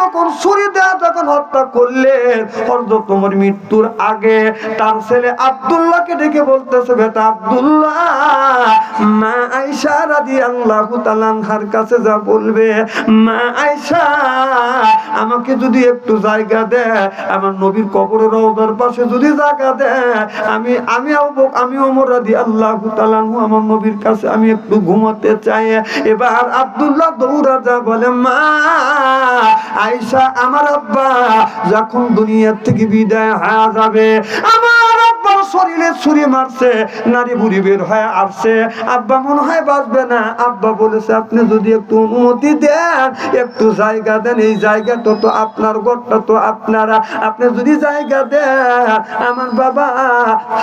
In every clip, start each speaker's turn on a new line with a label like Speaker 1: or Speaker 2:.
Speaker 1: যখন ছুরি দেয়া যখন হত্যা করলেন, হযরত ওমর মৃত্যুর আগে তার ছেলে আব্দুল্লাহকে ডেকে বলতেছে, বেটা আব্দুল্লাহ, মা আয়েশা রাদিয়াল্লাহু তাআলা আনহার কাছে যা বলবে, মা আয়েশা, আমাকে যদি একটু জায়গা দেয় আমার নবীর কবর রওজার পাশে যদি জায়গা দেয় আমি আমি আমি ওমর রাদিয়াল্লাহু তাআলা আনহু, আমার নবীর কাছে আমি একটু ঘুমাতে চাই। এবার আব্দুল্লাহ দৌড়া যা বলে, মা আয়েশা আমার আব্বা যখন দুনিয়ার থেকে বিদায় হয়ে যাবে শরীরে ছুরি মারছে, নারী বুড়ি বের হয়ে আসছে। আব্বা মনে হয় বাঁচবে না। আব্বা বলেছে, আপনি যদি একটু অনুমতি দেন, একটু জায়গা দেন, এই জায়গাটা তো আপনার, ঘরটা তো আপনারা। আপনি যদি জায়গা দেন, আমার বাবা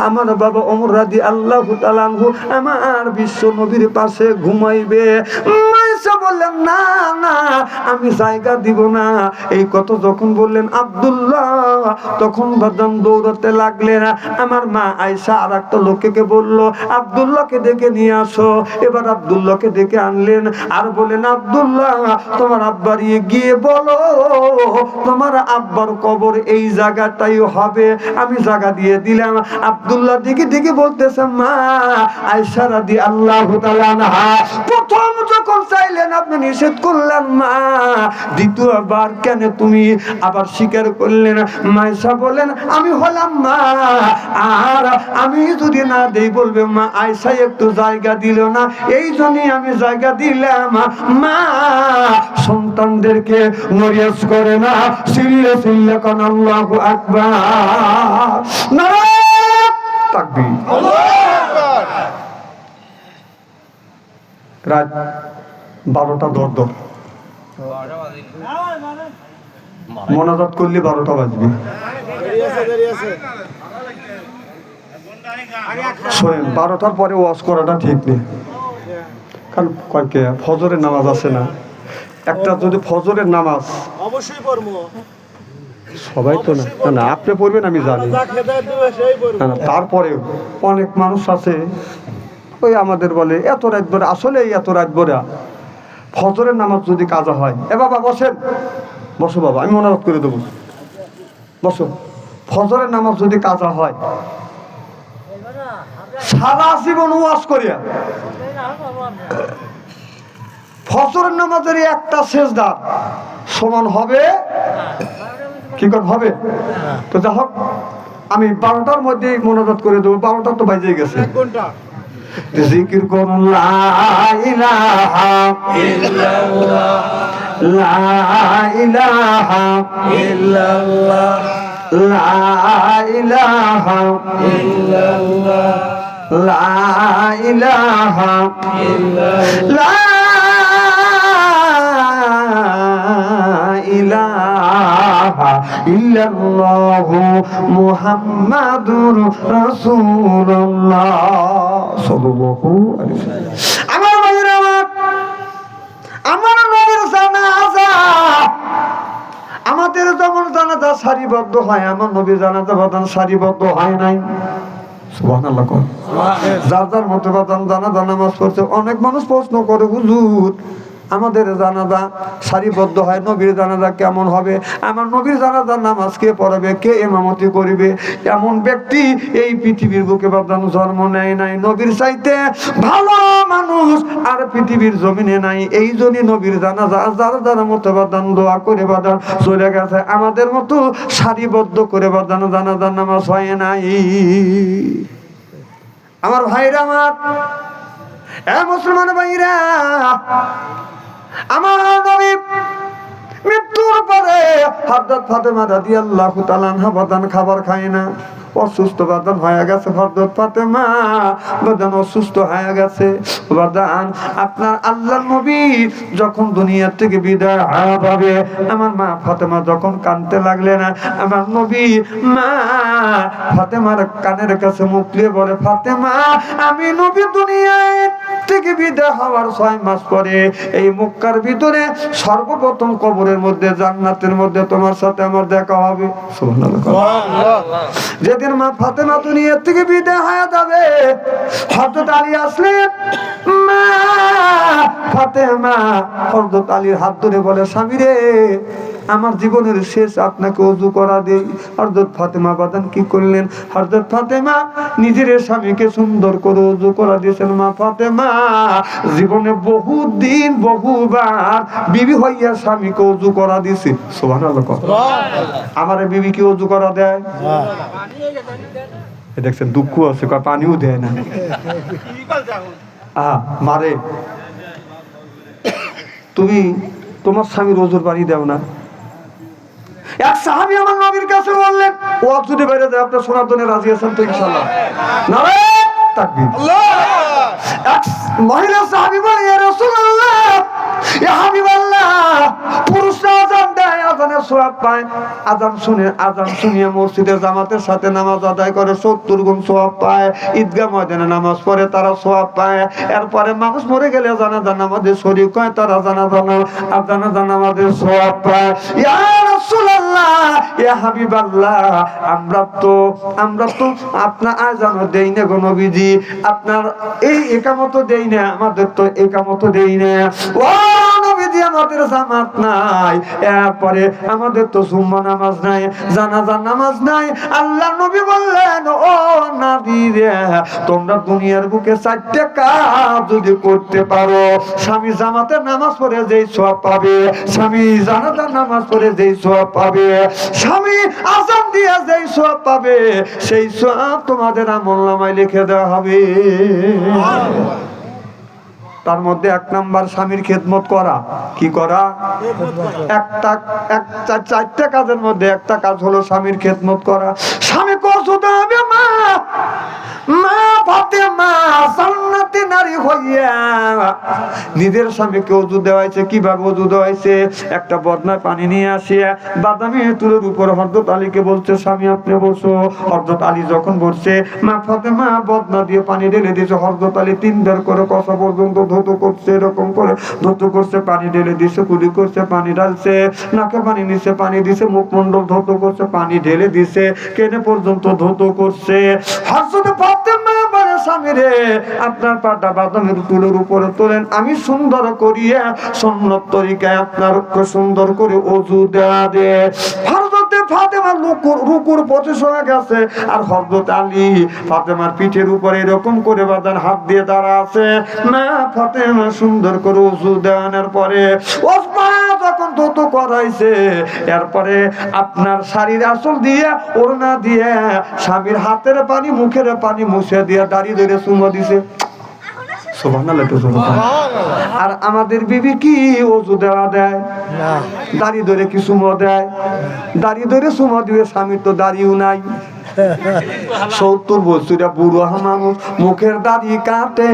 Speaker 1: আমার বাবা অমর রাদি আল্লাহ তালানহু আমার বিশ্ব নবীর পাশে ঘুমাইবে। বললেন, না না, আমি জায়গা দিব না। এই কথা যখন বললেন আব্দুল্লাহ, তখন বাদাম দৌড়াতে লাগলেন। আমার মা আয়সা আর একটা লোকেকে বলল, আব্দুল্লাহকে ডেকে নিয়ে আসো। এবার আব্দুল্লাহকে ডেকে আনলেন আর বলেন আব্দুল্লাহ, তোমার আব্বার ইয়ে গিয়ে বলো, তোমার আব্বার কবর এই জায়গাটাই হবে। আমি জায়গা দিয়ে দিলাম। আব্দুল্লাহ দিকে দিকে বলতেছে, মা আয়সা রাদি আল্লাহ প্রথম যখন চাইলেন আপনি নিষেধ করলেন, মা, দ্বিতীয়বার কেন তুমি আবার স্বীকার করলেন? মাইসা বলেন আমি হলাম মা আর আমি যদি না দেই বলবে, মা আয়সা একটু জায়গা দিল না। এই জন্যই আমি জায়গা দিলাম, মা সন্তানদেরকে নরিয়াজ করে না। সিল্লে সিল্লে কোন, আল্লাহ আকবার। নারায়ণ তাকবীর। রাত বারোটা দর দর মনাজাত করলে বারোটা বাজবে। শোনেন বারোটার পরে ওয়াশ করাটা ঠিক নেই। কারণ কয়েকে ফজরের নামাজ আছে না। একটা যদি ফজরের নামাজ
Speaker 2: অবশ্যই পড়ব।
Speaker 1: সবাই তো না। না, আপনি পড়বেন আমি জানি। না না তারপরেও অনেক মানুষ আছে ওই আমাদের বলে এত রাত ধরে আসলে এই এত রাত ভরে ফজরের নামাজ যদি কাজা হয় এ বাবা বসেন। বসো বাবা আমি মনে করে দেবো। বসো। ফজরের নামাজ যদি কাজা হয় সারা জীবন ওয়াজ করিয়া। ফজরের নামাজের একটা শেষদার সমান হবে? কি করে হবে? তো যা হোক আমি বারোটার মধ্যে মনোজাত করে দেবো। বারোটা তো বাজে গেছে। জিকির করুন লা ইলাহা ইল্লাল্লাহ। লা ইলাহা ইল্লাল্লাহ লা ইলাহা ইল্লাল্লাহ লা ইলাহা ইল্লাল্লাহ ইলাহা ইল্লাল্লাহু মুহাম্মাদুর রাসূলুল্লাহ সাল্লাল্লাহু আলাইহি ওয়াসাল্লাম। আমার ভাইয়েরা আমার নবীর জানাজা আমাদের যেমন জানাজা সারিবদ্ধ হয়, আমার নবীর জানাজা বাদান সারিবদ্ধ হয় নাই যার যার মতো জানা জানা নামাজ পড়ছে অনেক মানুষ প্রশ্ন করে হুজুর আমাদের জানাজা সারিবদ্ধ হয়, নবীর জানাজা কেমন হবে? আমার নবীর জানাজা নামাজ কে পড়াবে, কে এমামতি করিবে? এমন ব্যক্তি এই পৃথিবীর বুকে বাদান জন্ম নেয় নাই। নবীর চাইতে ভালো মানুষ আর পৃথিবীর জমিনে নাই। এই জন্যই নবীর জানাজা যার যার মতো বাদান দোয়া করে বাদান চলে গেছে। আমাদের মতো সারিবদ্ধ করে বাদান জানাজার নামাজ হয় নাই। আমার ভাইরা আমার, এ মুসলমান ভাইরা আমার নবী মৃত্যুর পরে হাদ্দাত ফাতেমা রাদিয়াল্লাহু তাআলা আনহা বাদান খাবার খায় না। অসুস্থ বাদান হয়ে গেছে হরদত ফাতেমা। বাদান অসুস্থ হয়ে গেছে। বাদান, আপনার আল্লাহ নবী যখন দুনিয়া থেকে বিদায় পাবে, আমার মা ফাতেমা যখন কানতে লাগলেন আমার নবী মা ফাতেমার কানের কাছে মুখ দিয়ে বলে, ফাতেমা, আমি নবী দুনিয়ায় থেকে বিদায় হওয়ার ছয় মাস পরে এই মক্কার ভিতরে সর্বপ্রথম কবরের মধ্যে জান্নাতের মধ্যে তোমার সাথে আমার দেখা হবে। যেদিন মা ফাতেমা দুনিয়ার থেকে বিদায় হয়ে যাবে হযরত আলী আসলেন মা ফাতেমা হযরত আলীর হাত ধরে বলে স্বামী রে আমার জীবনের শেষ আপনাকে অজু করা দেই হরদত ফাতেমা বাদান কি করলেন? হরদত ফাতেমা নিজের স্বামীকে সুন্দর করে অজু করা দিয়েছেন। মা ফাতেমা জীবনে বহু দিন বহুবার বিবি হইয়া স্বামীকে অজু করা দিছে সোহান আমার বিবি কি অজু করা দেয়? দেখছেন দুঃখ আছে পানিও দেয় না। আহা মারে তুমি তোমার স্বামীর ওজুর পানি দেও না। এক সাহাবি আমার নবীর কাছে বললেন ও যদি বাইরে দেয় আপনার সোনার জন্য রাজি আছেন তো ইনশাল্লাহ এক মহিলা সাহাবি বলে জামাতের সাথে নামাজ আদায় করে 70 গুণ সওয়াব পায়। ঈদগাহ ময়দানে নামাজ পড়ে তারা সওয়াব পায়। এরপরে মানুষ মরে গেলে জানাজা নামাজে শরীক হয় তারা জানাজা না আর জানাজা নামাজের সওয়াব পায়। আমরা তো আমরা তো আপনার না আপনার এই একামত দেই না, আমাদের তো একামত দেই না। আমাদের জামাত নাই। এরপরে আমাদের তো সুম্মা নামাজ নাই জানাজা নামাজ নাই। আল্লাহ নবী বললেন, ও নাবী রে, তোমরা দুনিয়ার বুকে চারটে কাজ যদি করতে পারো, স্বামী জামাতের নামাজ পড়ে যেই সব পাবে, স্বামী জানাজার নামাজ পড়ে যেই সব পাবে, স্বামী আজান দিয়ে যেই সব পাবে, সেই সব তোমাদের আমল নামায় লিখে দেওয়া হবে। তার মধ্যে এক নাম্বার স্বামীর খেদমত করা। কি করা? একটা চারটা কাজের মধ্যে একটা কাজ হলো স্বামীর খেদমত করা। স্বামী কষ্ট হবে মা। মা ফাতে মা কীভাবে দেওয়াইছে? একটা বদনায় পানি নিয়ে উপর বলছে, স্বামী, আপনি বসো। আলী যখন বসছে, মা ফাতেমা বদনা দিয়ে পানি ঢেলে দিয়েছে। হরদত আলী তিনবার করে কষা পর্যন্ত ধুতো করছে, এরকম করে ধুতো করছে, পানি ঢেলে দিছে কুলি করছে, পানি ঢালছে, নাকে পানি নিছে, পানি দিছে মুখমন্ডল ধুতো করছে, পানি ঢেলে দিছে, কেনে পর্যন্ত ধুতো করছে? হরদত ফাতেমা বলে, স্বামী রে, আপনার পাটা বাদামের তুলের উপরে তোলেন, আমি সুন্দর করিয়া সন্ন্যত তরিকায় আপনার সুন্দর করে অজু দেওয়া দে। হরদতে ফাতেমা লুকুর রুকুর গেছে। আর হরদত আলী ফাতেমার পিঠের উপরে এরকম করে বাদান হাত দিয়ে দাঁড়া আছে। না, ফাতেমা সুন্দর করে দেওয়ানোর পরে ওসমা যখন করাইছে, এরপরে আপনার শাড়ির আসল দিয়ে, ওড়না দিয়ে, স্বামীর হাতের পানি, মুখের পানি মুছে দিয়ে দাড়ি ধরে সুমো দিছে। আর আমাদের বিবি কি ওজু দেওয়া দেয়? দাড়ি ধরে কি সুমো দেয়? দাড়ি ধরে সুমো দিবে স্বামীর তো দাড়িও নাই। সত্তর বছরিয়া বুড়ো মানুষ মুখের দাড়ি কাটে,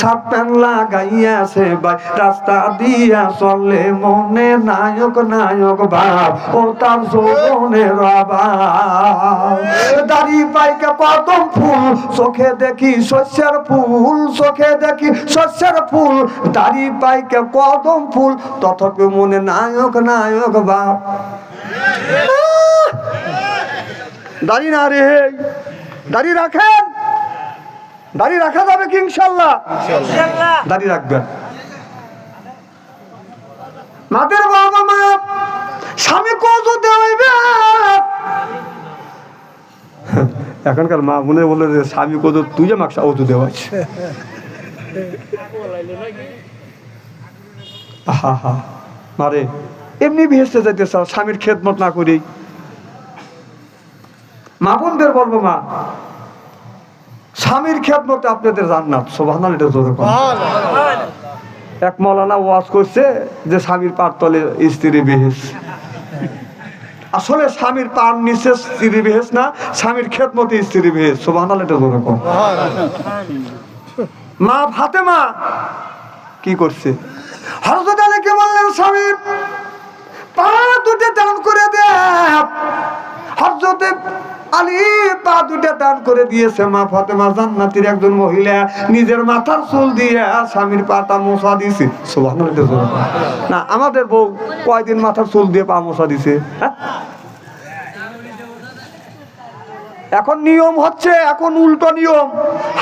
Speaker 1: সাত প্যান লাগাইয়াছে ভাই। রাস্তা দিয়া চলে মনে নায়ক নায়ক ভাব ও তার যৌবনের অভাব। দাড়ি পাইকে কদম ফুল, চোখে দেখি শস্যের ফুল, চোখে দেখি শস্যের ফুল। দাড়ি পাইকে কদম ফুল তথাপি মনে নায়ক নায়ক বাপ। দাড়ি না রে দাড়ি রাখেন। দাড়ি রাখা যাবে কি ইনশাল্লাহ? দাড়ি রাখবেন। মাদের বাবা মা স্বামী কত দেওয়াইবে এখনকার মা মনে বলে যে স্বামী কত তুই যে মাকসা ওজু দেওয়াছ হা হা মারে এমনি ভেসতে যাইতে চাও স্বামীর খেদমত না করেই। মা বোনদের বলব মা স্বামীর খেদমতে আপনাদের জান্নাত সোভানাল এটা জোরে এক মৌলানা ওয়াজ করছে যে স্বামীর পার তলে স্ত্রী বেহেস। আসলে স্বামীর পার নিচে স্ত্রী বেহেস না স্বামীর খেদমতে স্ত্রী বেহেস। সোভানাল এটা জোরে। মা ফাতেমা কি করছে? হরজত আলীকে বললেন স্বামী পা দুটো দান করে দে। হরজতে দান করে দিয়েছে মা ফাতেমা একজন মহিলা। নিজের মাথার চুল দিয়ে স্বামীর। না, আমাদের বউ কয়দিন মাথার চুল দিয়ে পা মশা দিছে? হ্যাঁ? এখন নিয়ম হচ্ছে, এখন উল্টো নিয়ম।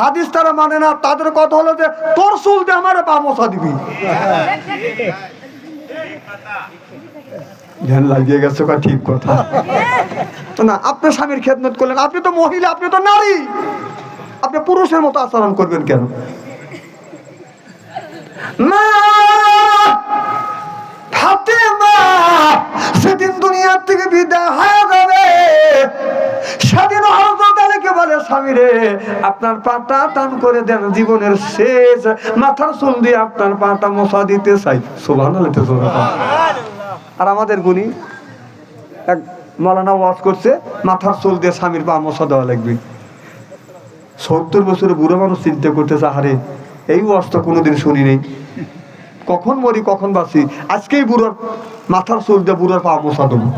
Speaker 1: হাদিস তারা মানে না, তাদের কথা হলো যে, তোর চুল দিয়ে আমার পা মশা দিবি। ধ্যান লাগিয়ে গেছে কয় ঠিক কথা। না আপনি স্বামীর খেদমত করলেন আপনি তো মহিলা আপনি তো নারী। আপনি পুরুষের মতো আচরণ করবেন কেন? মা! ফাতেমা সেদিন দুনিয়ার থেকে বিদায় হয়ে যাবে হযরত আলীকে বলে স্বামী রে আপনার পাটা টান করে দেন জীবনের শেষ। মাথার চুল দিয়ে আপনার পাটা মশা দিতে চাই। সুবহানাল্লাহ। আর আমাদের গুণী এক মলানা ওয়াজ করছে মাথার চুল দিয়ে স্বামীর পা মশা দেওয়া লাগবে। সত্তর বছরের বুড়ো মানুষ চিন্তা করতেছে আহারে এই ওয়াজ তো কোনোদিন শুনি নেই। কখন মরি কখন বাঁচি? আজকেই বুড়োর মাথার চুল দিয়ে বুড়োর পা মশা দেবো।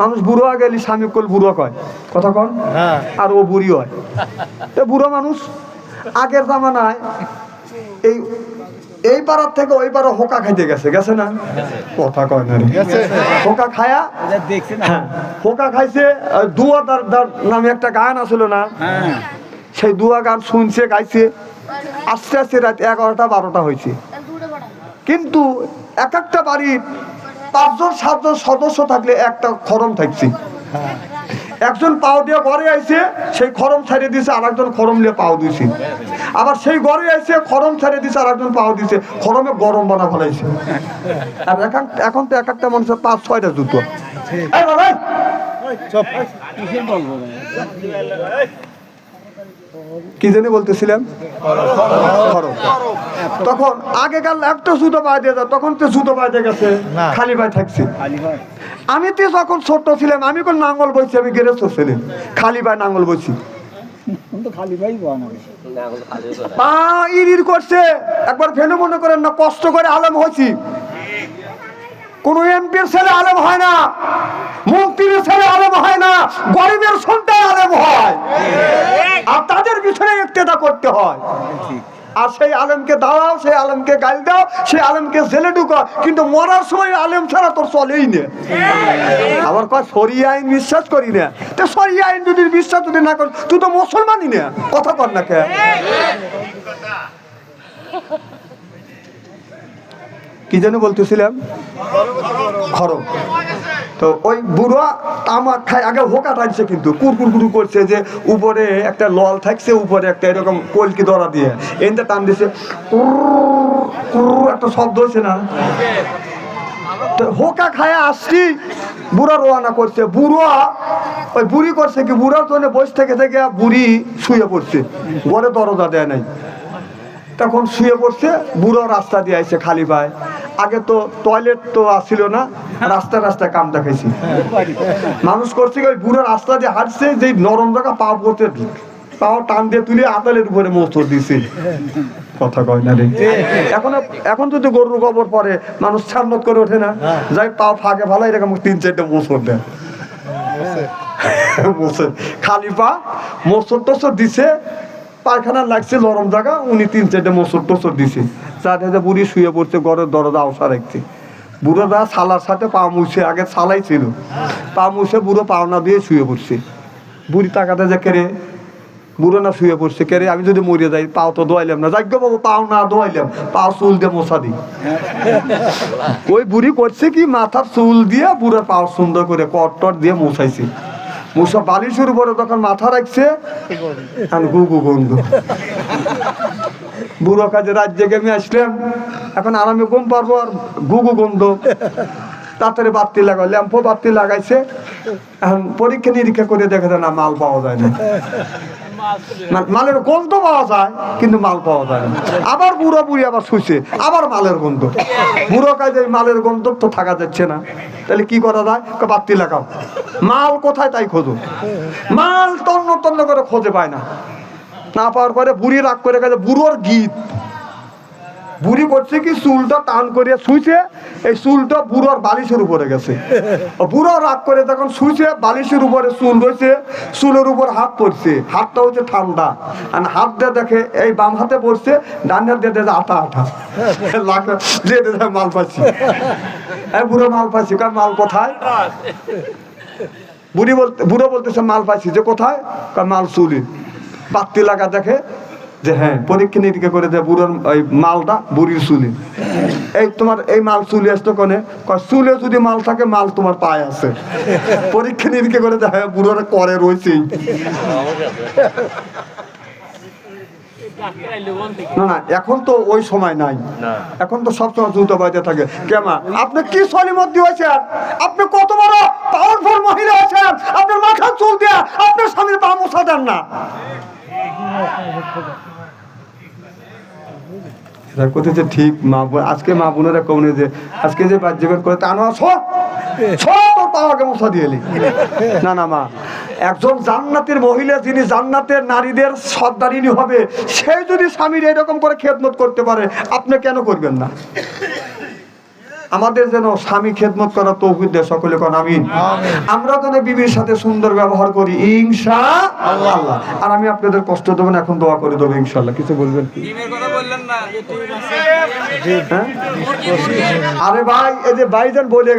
Speaker 1: মানুষ বুড়ো গেলে স্বামী কল বুড়ো কয়? কথা কন?
Speaker 2: হ্যাঁ।
Speaker 1: আর ও বুড়ি হয়। তো বুড়ো মানুষ আগের জামানায় এই এই পাড়ার থেকে ওই পাড়া হোকা খাইতে গেছে গেছে না? কথা কয় না হোকা খায়া?
Speaker 3: দেখছি না।
Speaker 1: হ্যাঁ, হোকা খাইছে দুয়া দার দার নামে একটা গান আসলো না?
Speaker 3: হ্যাঁ।
Speaker 1: সেই দুয়া গান শুনছে গাইছে। আস্তে আস্তে রাত এগারোটা বারোটা হয়েছে। কিন্তু এক একটা বাড়ির পাঁচজন সাতজন সদস্য থাকলে একটা খরম থাকছে। একজন পাও দিয়ে ঘরে আইসে সেই খরম ছাড়িয়ে দিছে আর একজন খরম নিয়ে পাও দিছে। আবার সেই ঘরে আইছে খরম ছাড়িয়ে দিছে আর একজন পাও দিছে খরমে গরম বানা ফেলাইছে। আর এখন এখন তো এক একটা মানুষের পাঁচ ছয়টা জুতো। এই বাবা, এই,
Speaker 2: চপ
Speaker 3: কিসের বলব না?
Speaker 1: কি জানি বলতেছিলাম? তখন আগেকার একটা জুতো পায়ে দিয়ে যায় তখন তো জুতো পায়ে দিয়ে গেছে খালি পায়ে থাকছে। আমি তো যখন ছোট ছিলাম আমি কোন নাঙ্গল বইছি আমি গেরেস্ত ছিলাম। খালি পায়ে নাঙ্গল বইছি। পা ইর ইর করছে একবার ফেলে মনে করেন না কষ্ট করে আলম হয়েছি। কোন এমপির ছেলে আলেম হয় না, মন্ত্রীর ছেলে আলেম হয় না, গরিবের সন্তান আলেম হয়। আর তাদের পিছনে ইক্তেদা করতে হয়। আর সেই আলেমকে দাঁড়াও, সেই আলেমকে গাল দাও, সেই আলেমকে জেলে ঢুকো কিন্তু মরার সময় আলেম ছাড়া তোর চলেই না। আমার কয় সরিয়া আইন বিশ্বাস করি না। তো সরিয়া আইন যদি বিশ্বাস যদি না কর, তুই তো মুসলমানই না। কথা কর না কে কি যেন বলতেছিলাম? খরম তো ওই বুড়া তামাক খায়, আগে হোকা টানছে কিন্তু, কুরকুর কুরু করছে যে উপরে একটা লল থাকছে, উপরে একটা এরকম কলকি ধরা দিয়ে। এনটা টান দিছে একটা শব্দ হয়েছে না? হোকা খায় আসছি, বুড়া রোয়ানা করছে। বুড়া ওই বুড়ি করছে কি, বুড়ার জন্য বসে থেকে থেকে বুড়ি শুয়ে পড়ছে। ঘরে দরজা দেয় নাই। তখন শুয়ে পড়ছে, বুড়ো রাস্তা দিয়ে আইছে খালি পায়। আগে তো টয়লেট তো আসছিল না রাস্তা রাস্তা কাম দেখাইছি। মানুষ করছে ওই বুড়ো রাস্তা দিয়ে হাঁটছে যে নরম জায়গা পা পড়তে পাও টান দিয়ে তুলে আতালের উপরে মোচর দিছে। কথা কয় না রে। এখন এখন যদি গরুর গোবর পরে মানুষ ছান্নত করে ওঠে না। যাই পাও ফাঁকে ভালো এরকম তিন চারটে মোচর দেয়। খালি পা মোচর টোচর দিছে পায়খানা লাগছে নরম জায়গা উনি তিন চারটে মোচর টোচর দিছে। যে বুড়ি শুয়ে পড়ছে ঘরের দরজা আওসা রাখছে। বুড়োটা সালার সাথে পা মুছে আগে সালাই ছিল পা মুছে বুড়ো পাওনা দিয়ে শুয়ে পড়ছে। বুড়ি তাকাতে যে কেড়ে বুড়ো না শুয়ে পড়ছে কেড়ে আমি যদি মরে যাই পাও তো দোয়াইলাম না। যাজ্ঞ বাবু পাও না দোয়াইলাম। পাও চুল দিয়ে মশা দিই ওই বুড়ি করছে কি মাথার চুল দিয়ে বুড়োর পাও সুন্দর করে কটটর দিয়ে মশাইছে। মশা বালিশের উপরে তখন মাথা রাখছে, এখন গু গু গন্ধ বুড়ো কাজে রাত জেগে আমি আসলাম, এখন আরামে ঘুম পারব আর গু গু গন্ধ তাড়াতাড়ি বাতি লাগাও ল্যাম্পো বাতি লাগাইছে। এখন পরীক্ষা নিরীক্ষা করে দেখে না, মাল পাওয়া যায় না। মালের গন্ধ পাওয়া যায়, কিন্তু মাল পাওয়া যায় না। আবার বুড়ো বুড়ি আবার শুইছে, আবার মালের গন্ধ। বুড়ো কাজে মালের গন্ধ তো থাকা যাচ্ছে না। তাহলে কি করা যায়? বাতি লাগাও। মাল কোথায় তাই খোঁজো। মাল তন্ন তন্ন করে খোঁজে পায় না। না পাওয়ার পরে বুড়ি রাগ করে গেছে বুড়োর গীত। বুড়ি করছে কি, চুলটা টান করে শুইছে, এই চুলটা বুড়োর বালিশের উপরে গেছে। বুড়ো রাগ করে তখন শুইছে, বালিশের উপরে চুল রয়েছে, চুলের উপর হাত পড়ছে। হাতটা হচ্ছে ঠান্ডা। আর হাত দিয়ে দেখে, এই বাম হাতে পড়ছে, ডান হাত দিয়ে দেখে আটা আটা। দিয়ে মাল পাচ্ছি। এই বুড়ো মাল পাচ্ছি, কার মাল কোথায়? বুড়ি বলতে, বুড়ো বলতেছে, মাল পাইছি যে কোথায়? মাল চুলি। বাত্তি লাগা দেখে যে হ্যাঁ পরীক্ষা নিরীক্ষা করে দেয় বুড়োর ওই মালটা বুড়ির চুলি। এই তোমার এই মাল চুলি আসতো কোনে? চুলে যদি মাল থাকে মাল তোমার পায়ে আছে। পরীক্ষা নিরীক্ষা করে দেয় হ্যাঁ বুড়োর করে রয়েছেই না না এখন তো ওই সময় নাই। এখন তো সবসময় জুতো বাজে থাকে। কেমন আপনি কি সলিমত দিয়েছেন আপনি কত বড় পাওয়ারফুল মহিলা আছেন? আপনার মাথা চুল দেয়া আপনার স্বামীর পা মোছা দেন না। এরা করতেছে ঠিক মা বোন, আজকে মা বোনেরা কমনে যে, আজকে যে করে তা না সব মশা দিয়ে। না না, মা। একজন জান্নাতের মহিলা যিনি জান্নাতের নারীদের হবে, সে যদি স্বামীর এরকম করে করতে পারে, আপনি কেন করবেন না? আমাদের যেন স্বামী খেদমত করার তৌফিক দেয় সকলে কন আমি আমরা যেন বিবির সাথে সুন্দর ব্যবহার করি ইনশা আল্লাহ। আর আমি আপনাদের কষ্ট দেবো না এখন দোয়া করে দেবো ইনশাল্লাহ কিছু বলবেন কি? হ্যাঁ? আরে ভাই এই যে ভাইজান বলে